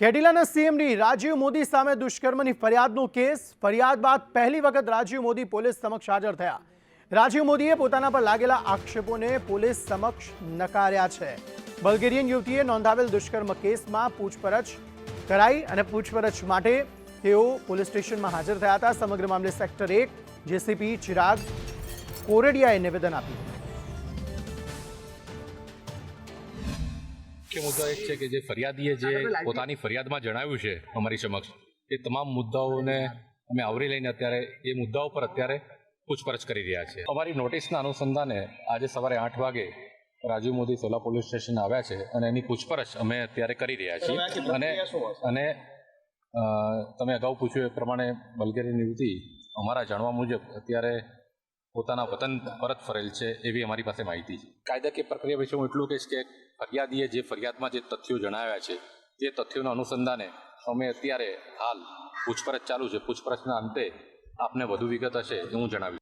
કેડિલાના CMD Rajiv Modi સામે દુષ્કર્મની ફરિયાદનો case. ફરિયાદ બાદ પહેલી વખત રાજીવ મોદી પોલીસ સમક્ષ હાજર થયા. રાજીવ મોદીએ પોતાના પર લાગેલા આક્ષેપોને પોલીસ સમક્ષ નકાર્યા છે. બલ્ગેરિયન યુવતીએ નોંધાવેલ દુષ્કર્મ કેસમાં પૂછપરછ કરાઈ અને પૂછપરછ માટે તેઓ પોલીસ સ્ટેશનમાં હાજર થયા હતા. સમગ્ર મામલે સેક્ટર એક, જેસીપી ચિરાગ કોરડિયાએ નિવેદન આપ્યું. મુખ્ય મુદ્દો એ છે કે જે ફરિયાદીએ જે પોતાની ફરિયાદમાં જણાવ્યું છે અમારી સમક્ષ એ તમામ મુદ્દાઓને અમે આવરી લઈને અત્યારે એ મુદ્દાઓ પર અત્યારે પૂછપરછ કરી રહ્યા છે અમારી નોટિસના અનુસંધાને આજે સવારે આઠ વાગે રાજીવ મોદી સોલા પોલીસ સ્ટેશન આવ્યા છે અને એની પૂછપરછ અમે અત્યારે કરી રહ્યા છીએ. અને અને તમે અગાઉ પૂછ્યું એ પ્રમાણે બલગેરી નિવૃત્તિ અમારા જાણવા મુજબ અત્યારે પોતાના વતન પરત ફરેલ છે એવી અમારી પાસે માહિતી છે. કાયદાકીય પ્રક્રિયા વિશે હું એટલું કહીશ કે ફરિયાદીએ જે ફરિયાદમાં જે તથ્યો જણાવ્યા છે તે તથ્યોના અનુસંધાને અમે અત્યારે હાલ પૂછપરછ ચાલુ છે. પૂછપરછના અંતે આપને વધુ વિગત હશે એ હું જણાવીશ.